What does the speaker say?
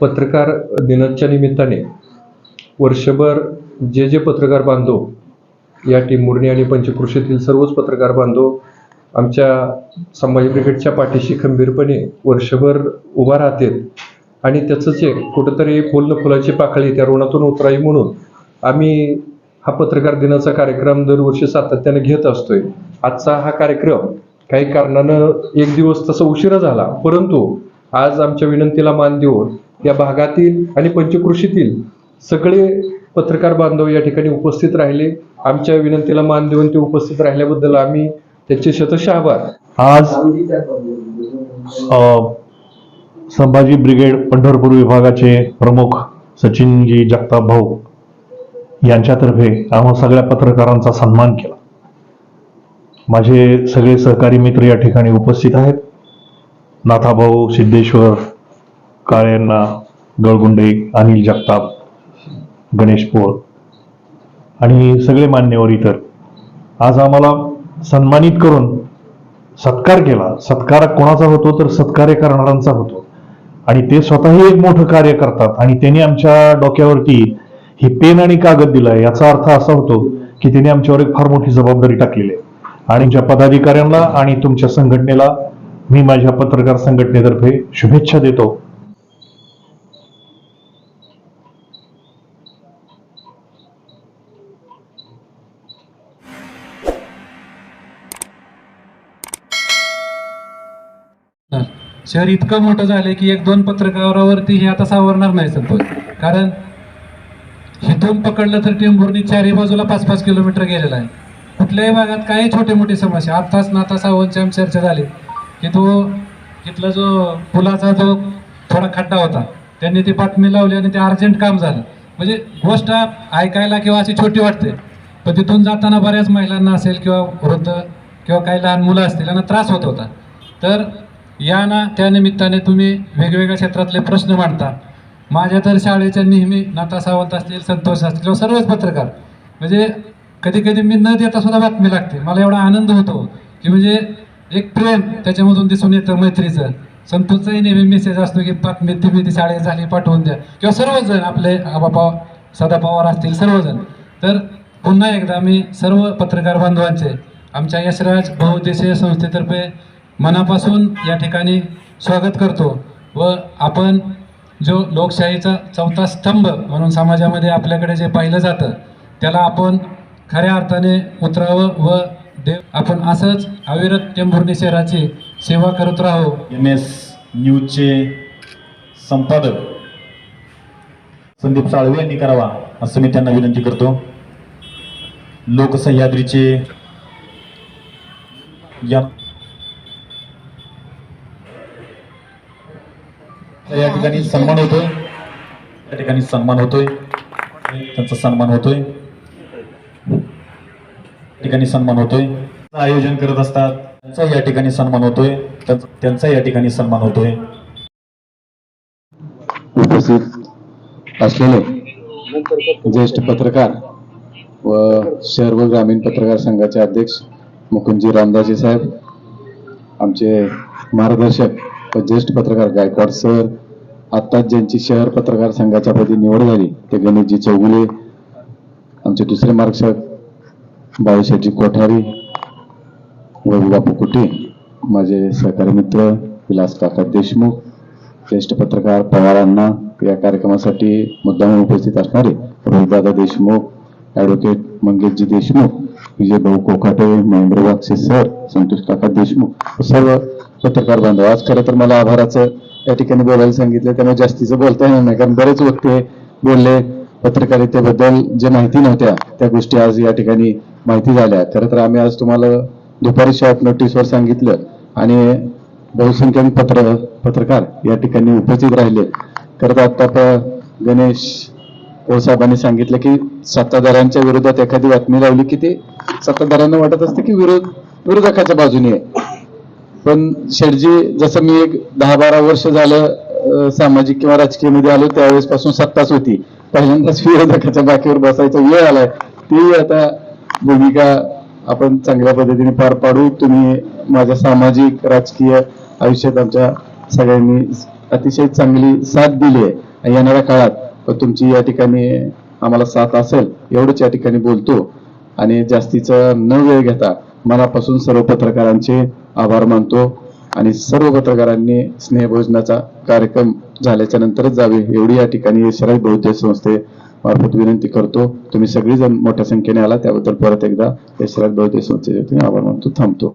पत्रकार दिनाच्या निमित्ताने वर्षभर जे जे पत्रकार बांधव या टिंबुर्णी आणि पंचकृषीतील सर्वच पत्रकार बांधव आमच्या संभाजी ब्रिगेडच्या पाठीशी खंबीरपणे वर्षभर उभा राहतात आणि त्याचंच एक कुठंतरी फुल फुलाची पाकळी त्या ऋणातून उतरावी म्हणून आम्ही हा पत्रकार दिनाचा कार्यक्रम दरवर्षी सातत्याने घेत असतोय. आजचा हा कार्यक्रम काही कारणानं एक दिवस तसा उशिरा झाला परंतु आज आमच्या विनंतीला मान देऊन या भागातील आणि पंचकृषीतील सगळे पत्रकार बांधव या ठिकाणी उपस्थित राहिले. आमच्या विनंतीला मान देऊन ते उपस्थित राहिल्याबद्दल आम्ही त्याचे शतशः आभार. आज संभाजी ब्रिगेड पंढरपूर विभागाचे प्रमुख सचिनजी जगताप भाऊ यांच्यातर्फे आम्हा सगळ्या पत्रकारांचा सन्मान केला. माझे सगळे सहकारी मित्र या ठिकाणी उपस्थित आहेत. नाथाभाऊ सिद्धेश्वर काळेंना गळगुंडे अनिल जगताप गणेश पोळ आणि सगळे मान्यवर इतर. आज आम्हाला सन्मानित करून सत्कार केला. सत्कार कोणाचा होतो तर सत्कार्य करणाऱ्यांचा होतो. आणि ते स्वतःही एक मोठं कार्य करतात आणि त्यांनी आमच्या डोक्यावरती ही पेन आणि कागद दिलाय. याचा अर्थ असा होतो की त्यांनी आमच्यावर एक फार मोठी जबाबदारी टाकलेली आहे. आणि ज्या पदाधिकाऱ्यांना आणि तुमच्या संघटनेला मी माझ्या पत्रकार संघटनेतर्फे शुभेच्छा देतो. शहर इतकं मोठं झालं की एक दोन पत्रकारावरती हे आता सावरणार नाही संतोष कारण हिथून पकडलं तर टेंभुर्णी चारही बाजूला पाच पाच किलोमीटर गेलेला आहे. कुठल्याही भागात काही छोटे मोठी समस्या आत्ताच नाता सावंतची आमची चर्चा झाली की तो इथला जो पुलाचा जो थोडा खड्डा होता त्यांनी ती बातमी लावली आणि ते अर्जंट काम झालं. म्हणजे गोष्ट ऐकायला किंवा अशी छोटी वाटते. पण तिथून जाताना बऱ्याच महिलांना असेल किंवा वृद्ध किंवा काही लहान मुलं असतील त्यांना त्रास होत होता. तर या ना त्या निमित्ताने तुम्ही वेगवेगळ्या क्षेत्रातले प्रश्न मांडता. माझ्या तर शाळेच्या नेहमी नाता सावंत असतील संतोष असतील किंवा सर्वच पत्रकार. म्हणजे कधी कधी मी न देता सुद्धा बातमी लागते. मला एवढा आनंद होतो की म्हणजे एक प्रेम त्याच्यामधून दिसून येतं मैत्रीचं. संतोषचाही नेहमी मेसेज असतो की बातमी तुम्ही ती शाळेत झाली पाठवून द्या. किंवा सर्वजण आपले आबापा सदा पवार असतील सर्वजण. तर पुन्हा एकदा मी सर्व पत्रकार बांधवांचे आमच्या यशराज बहुउद्देशीय संस्थेतर्फे मनापासून या ठिकाणी स्वागत करतो व आपण जो लोकशाहीचा चौथा स्तंभ म्हणून समाजामध्ये आपल्याकडे जे पाहिलं जातं त्याला आपण खऱ्या अर्थाने उतरावं व देव आपण असंच अविरत टेंभुर्णी शहराची सेवा करत राहू. एम एस न्यूजचे संपादक संदीप साळवे यांनी करावा असं मी त्यांना विनंती करतो. लोकसह्याद्रीचे या या ठिकाणी सन्मान होतोय. या ठिकाणी सन्मान होतोय. त्यांचा सन्मान होतोय. ठिकाणी सन्मान होतोय. आयोजन करत असतात. त्यांचा या ठिकाणी सन्मान होतोय. त्यांचा- या ठिकाणी सन्मान होतोय. उपस्थित असलेले ज्येष्ठ पत्रकार व शहर व ग्रामीण पत्रकार संघाचे अध्यक्ष मुकुंदजी रामदासी साहेब आमचे मार्गदर्शक ज्येष्ठ पत्रकार गायकवाड सर आत्ताच ज्यांची शहर पत्रकार संघाच्या पदी निवड झाली ते गणेशजी चौगुले आमचे दुसरे मार्गदर्शक बाळूशेठजी कोठारी व बापू कुटे माझे सहकारी मित्र विलास काका देशमुख ज्येष्ठ पत्रकार पवारांना या कार्यक्रमासाठी मुद्दाम उपस्थित असणारे रोहितदादा देशमुख ॲडव्होकेट मंगेशजी देशमुख विजय भाऊ कोकाटे महेंद्र वागसे सर संतोष काका देशमुख सर्व पत्रकार बांधव आज खरं तर मला आभाराचं या ठिकाणी बोलायला सांगितलं. त्यामुळे जास्तीचं बोलता येणार नाही कारण बरेच वक्ते बोलले पत्रकारितेबद्दल जे माहिती नव्हत्या त्या गोष्टी आज या ठिकाणी माहिती झाल्या. खरं तर आम्ही आज तुम्हाला दुपारी शॉर्ट नोटीसवर सांगितलं आणि बहुसंख्याक पत्र पत्रकार या ठिकाणी उपस्थित राहिले. खरं तर आता गणेश साहेबांनी सांगितलं की सत्ताधाऱ्यांच्या विरोधात एखादी बातमी लावली की ते सत्ताधाऱ्यांना वाटत असते की विरोध विरोधकाच्या बाजूने आहे. पण शेटजी जसं मी एक दहा बारा वर्ष झालं सामाजिक किंवा राजकीयमध्ये आलो त्यावेळेस पासून सत्ताच होती. पहिल्यांदाच विरोधकाच्या बाकीवर बसायचा वेळ आलाय. ती आता भूमिका आपण चांगल्या पद्धतीने पार पाडू. तुम्ही माझ्या सामाजिक राजकीय आयुष्यात आमच्या सगळ्यांनी अतिशय चांगली साथ दिली आहे. येणाऱ्या काळात तुमची या ठिकाणी आम्हाला साथ असेल एवढंच या ठिकाणी बोलतो. आणि जास्तीचा न वेळ घेता मनापासून सर्व पत्रकारांचे आभार मानतो. आणि सर्व पत्रकारांनी स्नेहभोजनाचा कार्यक्रम झाल्याच्या नंतरच जावे एवढी या ठिकाणी शरद बौद्ध संस्थे मार्फत विनंती करतो. तुम्ही सगळेजण मोठ्या संख्येने आला त्याबद्दल परत एकदा या शरद बौद्ध संस्थेचे आभार मानतो थांबतो.